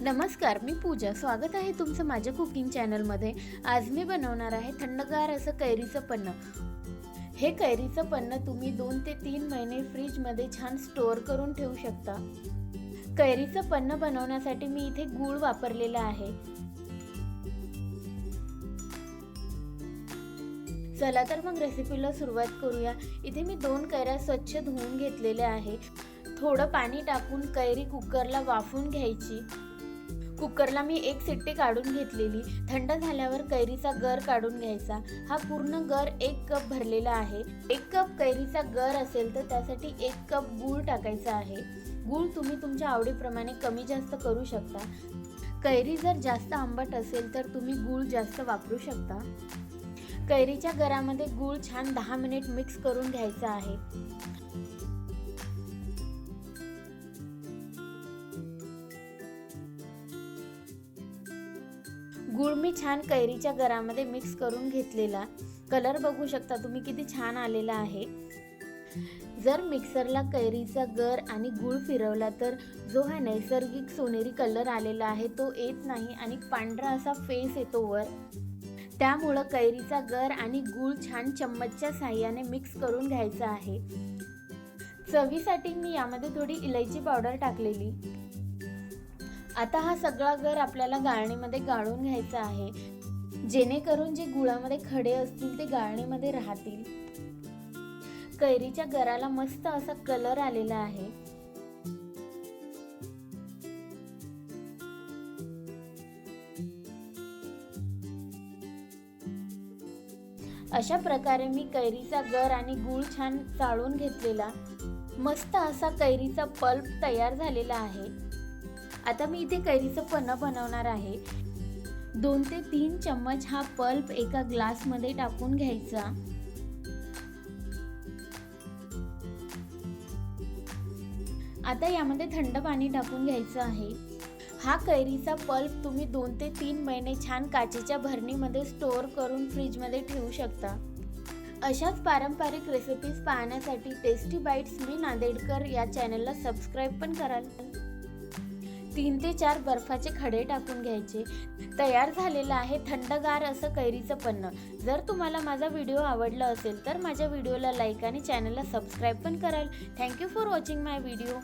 नमस्कार मी पूजा. स्वागत आहे तुमचं माझ्या कुकिंग चॅनलमध्ये. आज मी बनवणार आहे थंडगार असं कैरीचं पन्न. हे कैरीचं पन्न तुम्ही दोन ते तीन महिने फ्रीजमध्ये छान स्टोअर करून ठेवू शकता. कैरीचं पन्न बनवण्यासाठी मी इथे गूळ वापरलेला आहे. चला तर मग रेसिपीला सुरुवात करूया. इथे मी दोन कैऱ्या स्वच्छ धुवून घेतलेल्या आहे थोडं पाणी टाकून कैरी कुकरला वाफून घ्यायची. कुकरला मी एक सिट्टी काढून घेतलेली. थंड झाल्यावर कैरीचा गर काढून घ्यायचा. हा पूर्ण गर एक कप भरलेला आहे. एक कप कैरीचा गर असेल तर त्यासाठी एक कप गूळ टाकायचा आहे. गूळ तुम्ही तुमच्या आवडीप्रमाणे कमी जास्त करू शकता. कैरी जर जास्त आंबट असेल तर तुम्ही गूळ जास्त वापरू शकता. कैरीच्या गरामध्ये गूळ छान दहा मिनिट मिक्स करून घ्यायचा आहे. गूळ मी छान कैरीच्या गरामध्ये मिक्स करून घेतलेला. कलर बघू शकता तुम्ही किती छान आलेला आहे. जर मिक्सरला कैरीचा गर आणि गूळ फिरवला तर जो हा नैसर्गिक सोनेरी कलर आलेला आहे तो येत नाही आणि पांढरा असा फेस येतो वर. त्यामुळं कैरीचा गर आणि गूळ छान चम्मचच्या साह्याने मिक्स करून घ्यायचा आहे. चवीसाठी मी यामध्ये थोडी इलायची पावडर टाकलेली. आता हा सगळा गर आपल्याला गाळणीमध्ये गाळून घ्यायचा आहे. जेणेकरून जे गुळामध्ये खडे असतील ते गाळणीमध्ये राहतील. कैरीच्या गराला मस्त असा कलर आलेला आहे. अशा प्रकारे मी कैरीचा गर आणि गूळ छान चाळून घेतलेला. मस्त असा कैरीचा पल्प तयार झालेला आहे. आता मी इथे कैरीचं पन्नं बनवणार आहे. दोन ते तीन चम्मच हा पल्प एका ग्लासमध्ये टाकून घ्यायचा. आता यामध्ये थंड पाणी टाकून घ्यायचं आहे. हा कैरीचा पल्प तुम्ही दोन ते तीन महिने छान काचेच्या भरणीमध्ये स्टोअर करून फ्रीजमध्ये ठेवू शकता. अशाच पारंपरिक रेसिपीज पाहण्यासाठी टेस्टी बाईट्स मी नांदेडकर या चॅनलला सबस्क्राईब पण कराल. तीन ते चार बर्फाचे खडे टाकून घ्यायचे. तयार झालेलं आहे थंडगार असं कैरीचं पन्न जर तुम्हाला माझा व्हिडिओ आवडला असेल तर माझ्या व्हिडिओला लाईक आणि चॅनलला सबस्क्राईब पण कराल. Thank you for watching my video.